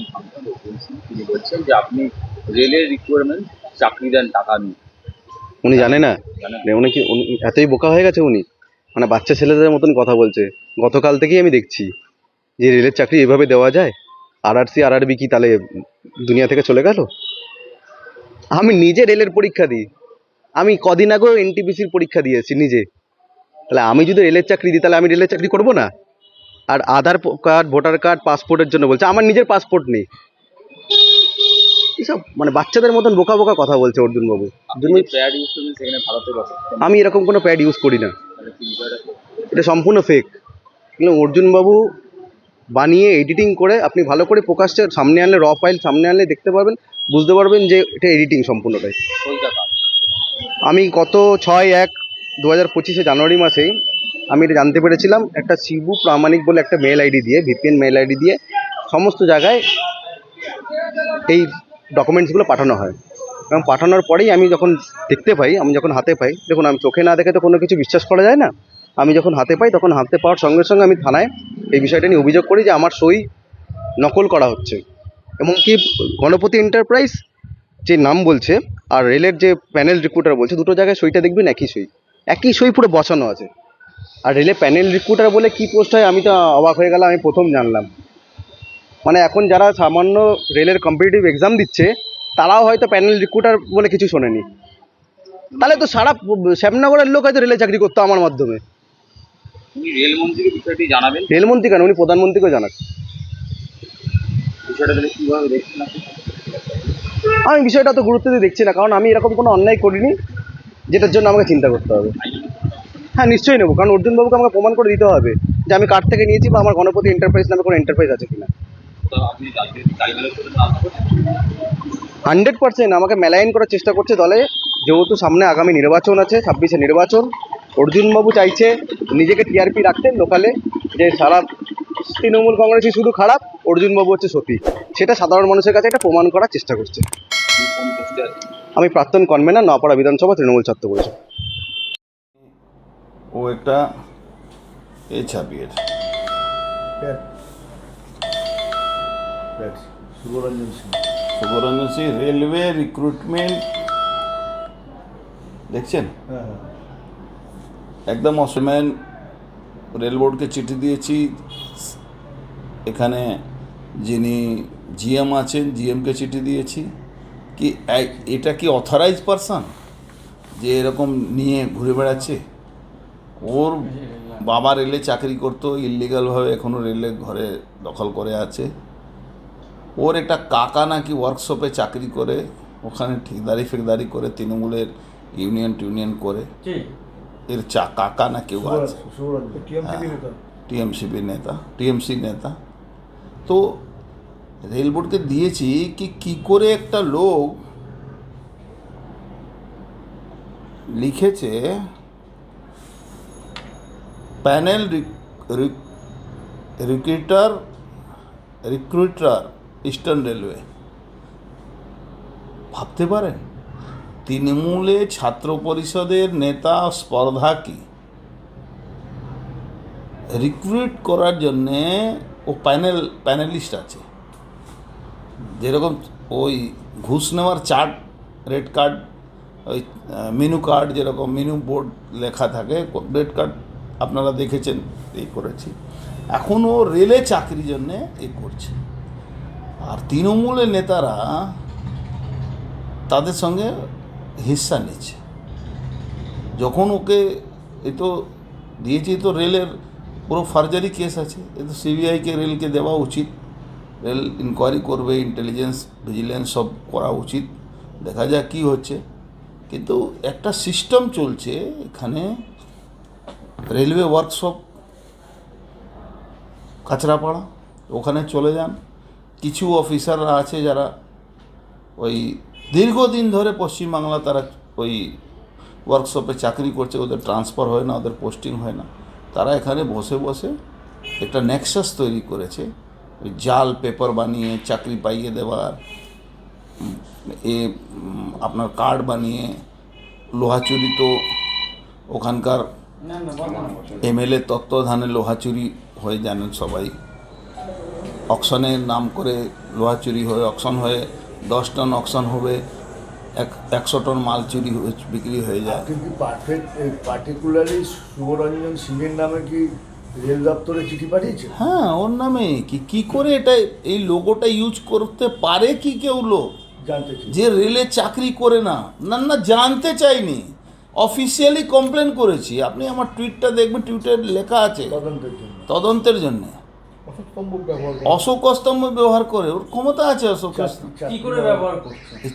একজন সাংসদ বলছেন তিনি বলছেন যে আপনি রেলের রিকোয়ারমেন্ট চাকরি দেন টাকা নিয়ে। উনি জানে না? মানে উনি কি উনি এতই বোকা হয়ে গেছে উনি? মানে বাচ্চা ছেলেদের মতন কথা বলছে। গতকাল থেকেই আমি দেখছি যে রেলের চাকরি এভাবে দেওয়া যায়? আর আর সি আর আর বি কি তাহলে দুনিয়া থেকে চলে গেল? আমি নিজে রেলের পরীক্ষা দিই। আমি কদিন আগেও এনটিপিসির পরীক্ষা দিয়েছি নিজে। তাহলে আমি যদি রেলের চাকরি দিই তাহলে আমি রেলের চাকরি করব না? আর আধার কার্ড ভোটার কার্ড পাসপোর্টের জন্য বলছে। আমার নিজের পাসপোর্ট নেই। এসব মানে বাচ্চাদের মতন বোকা বোকা কথা বলছে অর্জুনবাবু। ভারতের বসে। আমি এরকম কোনো প্যাড ইউজ করি না? এটা সম্পূর্ণ ফেক কিন্তু অর্জুনবাবু বানিয়ে এডিটিং করে আপনি ভালো করে প্রকাশ্যে সামনে আনলে র ফাইল সামনে আনলে দেখতে পারবেন বুঝতে পারবেন যে এটা এডিটিং সম্পূর্ণটাই। আমি গত ছয় এক দু হাজার পঁচিশে জানুয়ারি মাসেই আমি এটা জানতে পেরেছিলাম, একটা শিবু প্রামাণিক বলে একটা মেল আইডি দিয়ে ভিপিএন মেল আইডি দিয়ে সমস্ত জায়গায় এই ডকুমেন্টসগুলো পাঠানো হয়। এবং পাঠানোর পরেই আমি যখন দেখতে পাই, আমি যখন হাতে পাই, দেখুন আমি চোখে না দেখে তো কোনো কিছু বিশ্বাস করা যায় না, আমি যখন হাতে পাই তখন হাতে পাওয়ার সঙ্গে সঙ্গে আমি থানায় এই বিষয়টা নিয়ে অভিযোগ করি যে আমার সই নকল করা হচ্ছে। এবং কি গণপতি এন্টারপ্রাইজ যে নাম বলছে আর রেলের যে প্যানেল রিক্রুটার বলছে, দুটো জায়গায় সইটা দেখবেন একই সই। একই সই পুরো বসানো আছে। আর রেলে প্যানেল রিক্রুটার বলে কি পোস্ট হয় আমি তো অবাক হয়ে গেলাম আমি প্রথম জানলাম। মানে এখন যারা সামান্য রেলের কম্পিটিটিভ এক্সাম দিচ্ছে তারাও হয়তো প্যানেল রিক্রুটার বলে কিছু শোনেনি। তাহলে তো সারা শ্যামনগরের লোক হয়তো রেলে চাকরি করতো আমার মাধ্যমে। রেলমন্ত্রীকে বিষয়টি জানাবেন? রেলমন্ত্রী কেন? উনি প্রধানমন্ত্রীকেও জানাচ্ছে বিষয়টা কীভাবে দেখছেন আমি বিষয়টা তো গুরুত্ব দিয়ে দেখছি না কারণ আমি এরকম কোনো অন্যায় করিনি যেটার জন্য আমাকে চিন্তা করতে হবে। হ্যাঁ নিশ্চয়ই নেব। কারণ অর্জুনবাবুকে আমাকে প্রমাণ করে দিতে হবে যে আমি কার থেকে নিয়েছি বা আমার গণপতি এন্টারপ্রাইজ নামে কোনো এন্টারপ্রাইজ আছে কিনা। হান্ড্রেড পার্সেন্ট আমাকে মেলাইন করার চেষ্টা করছে দলে। যেহেতু সামনে আগামী নির্বাচন আছে, ছাব্বিশে নির্বাচন। অর্জুনবাবু চাইছে নিজেকে টিআরপি রাখতে লোকালে, যে সারা তৃণমূল কংগ্রেসই শুধু খারাপ, অর্জুনবাবু হচ্ছে সতী। সেটা সাধারণ মানুষের কাছে একটা প্রমাণ করার চেষ্টা করছে। আমি প্রাক্তন কনভেনার নপাড়া বিধানসভা তৃণমূল ছাত্র পরিষদ। ও একটা এ ছাপিয়েছে। Subhoranjan Singh. Subhoranjan Singh railway recruitment. দেখছেন? হ্যাঁ হ্যাঁ। একদম অসম্যান রেল বোর্ডকে চিঠি দিয়েছি। এখানে যিনি জিএম আছেন জিএমকে চিঠি দিয়েছি। কি এটা কি অথরাইজ পারসন যে এরকম নিয়ে ঘুরে বেড়াচ্ছে? ওর বাবা রেলে চাকরি করতো ইলিগালভাবে এখনও রেলে ঘরে দখল করে আছে। ওর একটা কাকা নাকি ওয়ার্কশপে চাকরি করে ওখানে ঠিকদারি ফেকদারি করে তৃণমূলের ইউনিয়ন টিউনিয়ন করে। এর চা কাকা না কেউ আছে? নেতা। টিএমসিপি নেতা টিএমসি নেতা। তো রেল বোর্ডকে দিয়েছি কি কি করে একটা লোক লিখেছে panel recruiter recruiter, eastern railway. ভাবতে পারেন, তৃণমূলে ছাত্র পরিষদের নেতা স্পর্ধা কি? রিক্রুট করার জন্যে ও প্যানেল, প্যানেলিস্ট আছে। যেরকম ওই ঘুষ নেওয়ার চার্ট, রেড কার্ড, ওই মেনু কার্ড যেরকম, মেনু বোর্ড লেখা থাকে, রেড কার্ড আপনারা দেখেছেন, এই করেছি। এখন ও রেলে চাকরির জন্যে এ করছে। আর তৃণমূলের নেতারা তাদের সঙ্গে হিস্সা নিচ্ছে। যখন ওকে এ তো দিয়েছি তো রেলের পুরো ফার্জারি কেস আছে। এ তো সিবিআইকে রেলকে দেওয়া উচিত। রেল ইনকোয়ারি করবে ইন্টেলিজেন্স ভিজিলেন্স সব করা উচিত। দেখা যাক কী হচ্ছে। কিন্তু একটা সিস্টেম চলছে এখানে। রেলওয়ে ওয়ার্কশপ, কাঁচরাপাড়া, ওখানে চলে যান। কিছু অফিসাররা আছে যারা ওই দীর্ঘদিন ধরে পশ্চিমবাংলা তারা ওই ওয়ার্কশপে চাকরি করছে, ওদের ট্রান্সফার হয় না, ওদের পোস্টিং হয় না। তারা এখানে বসে বসে একটা নেক্সাস তৈরি করেছে। ওই জাল পেপার বানিয়ে, চাকরি পাইয়ে দেওয়ার, এ আপনার কার্ড বানিয়ে লোহাচুরি তো ওখানকার এমএলএ তত্ত্বাবধানে লোহাচুরি হয়ে জানেন সবাই। অকশনের নাম করে লোহা চুরি হয়ে অকশন হয়ে দশ টন অকশন হবে এক একশো টন মাল চুরি হয়ে বিক্রি হয়ে যায়। আপনি কি পারফেক্ট পার্টিকুলারলি শুভরঞ্জন সিংয়ের নামে কি রেল দপ্তরে চিঠি পাঠিয়েছেন? হ্যাঁ ওর নামে। কি কি করে এটা এই লোগোটা ইউজ করতে পারে কি কেউ লোক? জানতে যে রেলে চাকরি করে না। না না জানতে চাইনি। অফিসিয়ালি কমপ্লেন করেছি। আপনি আমার টুইটটা দেখবেন টুইটে লেখা আছে। তদন্তের জন্য। তদন্তের ব্যবহার করে। অশোক স্তম্ভ ব্যবহার করে ওর ক্ষমতা আছে অশোক চাকরি- কি করে ব্যবহার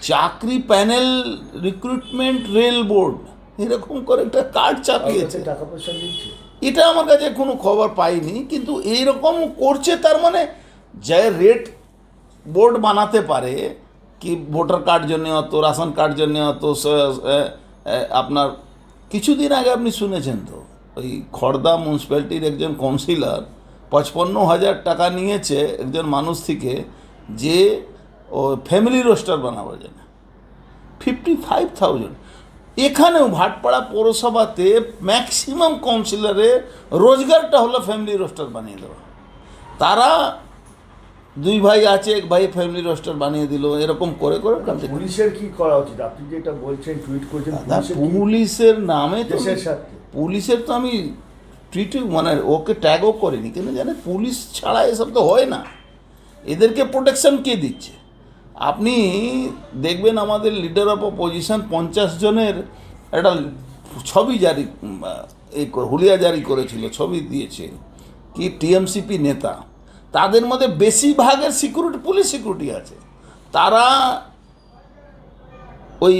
চাকরি প্যানেল রিক্রুটমেন্ট রেল বোর্ড এরকম করে একটা কার্ড কার চাপিয়েছে টাকা পয়সা এটা আমার কাছে কোনো খবর পাইনি কিন্তু এইরকম করছে তার মানে যে রেট বোর্ড বানাতে পারে কি ভোটার কার্ড জন্য অত রাশন কার্ড জন্য অত আপনার কিছুদিন আগে আপনি শুনেছেন তো, ওই খড়দা মিউনিসিপ্যালিটির একজন কাউন্সিলর পঁচপন্ন হাজার টাকা নিয়েছে একজন মানুষ থেকে যে ও ফ্যামিলি রোস্টার বানাবার জন্য। ফিফটি ফাইভ থাউজেন্ড এখানেও ভাটপাড়া পৌরসভাতে ম্যাক্সিমাম কাউন্সিলরের রোজগারটা হলো ফ্যামিলি রোস্টার বানিয়ে দেওয়া। তারা দুই ভাই আছে এক ভাই ফ্যামিলি রোস্টার বানিয়ে দিল এরকম করে করে পুলিশের কি করা উচিত? আপনি যেটা বলছেন টুইট করছেন পুলিশের নামে তো পুলিশের তো আমি টুইটে মানে ওকে ট্যাগও করিনি কিন্তু জানে পুলিশ ছাড়া এসব তো হয় না। এদেরকে প্রোটেকশন কে দিচ্ছে? আপনি দেখবেন আমাদের লিডার অফ অপোজিশন পঞ্চাশ জনের একটা ছবি জারি এই হুলিয়া জারি করেছিল ছবি দিয়েছে। কি টিএমসিপি নেতা। তাদের মধ্যে বেশিরভাগের সিকিউরিটি পুলিশ সিকিউরিটি আছে। তারা ওই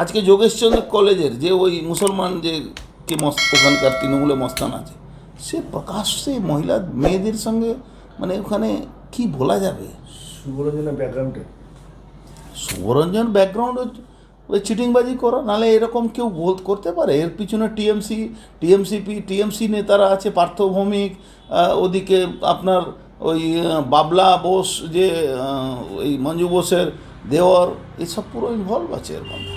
আজকে যোগেশচন্দ্র কলেজের যে ওই মুসলমান যে কে ওখানকার তৃণমূলে মস্তান আছে সে প্রকাশ্যে মহিলা মেয়েদের সঙ্গে মানে ওখানে কি বলা যাবে? শুভরঞ্জনের ব্যাকগ্রাউন্ডে শুভরঞ্জন ব্যাকগ্রাউন্ড ওই চিটিংবাজি করো নাহলে এরকম কেউ বল করতে পারে। এর পিছনে টিএমসি টিএমসিপি টিএমসি নেতারা আছে পার্থভৌমিক ওদিকে আপনার ওই বাবলা বোস যে ওই মঞ্জু বোসের দেওয়ার এসব পুরো ইনভলভ আছে এর মধ্যে।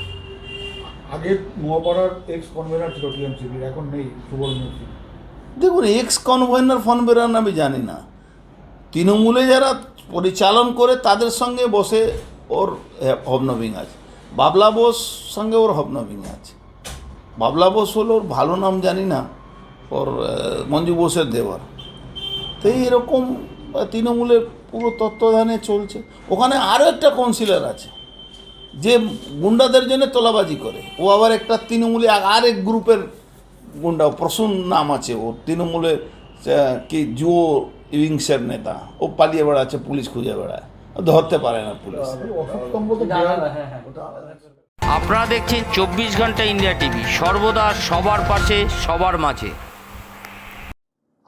আগে নোয়াপাড়ার এক্স কনভেনার ছিল টিএমসিবির এখন নেই সুবরঞ্জন সিং দেখুন এক্স কনভেনার ফোন বেরান আমি জানি না। তৃণমূলে যারা পরিচালন করে তাদের সঙ্গে বসে ওর হবনবিং আছে। বাবলা বোস সঙ্গে ওর হবনবিং আছে। বাবলা বোস হলো ওর ভালো নাম জানি না ওর মঞ্জু বোসের দেওয়ার। তো এরকম আহ, তৃণমূলের পুরো তত্ত্বাবধানে চলছে। ওখানে আরও একটা কাউন্সিলর আছে যে গুন্ডাদের জন্য তোলাবাজি করে। ও আবার একটা তৃণমূলে আর এক গ্রুপের গুন্ডা প্রসূন নাম আছে ও তৃণমূলের কি জুয়ো ইউইংসের নেতা। ও পালিয়ে বেড়াচ্ছে পুলিশ খুঁজে বেড়ায়। ধরতে পারে না পুলিশ। আপনারা দেখছেন চব্বিশ ঘণ্টা ইন্ডিয়া টিভি সর্বদা সবার পাশে সবার মাঝে।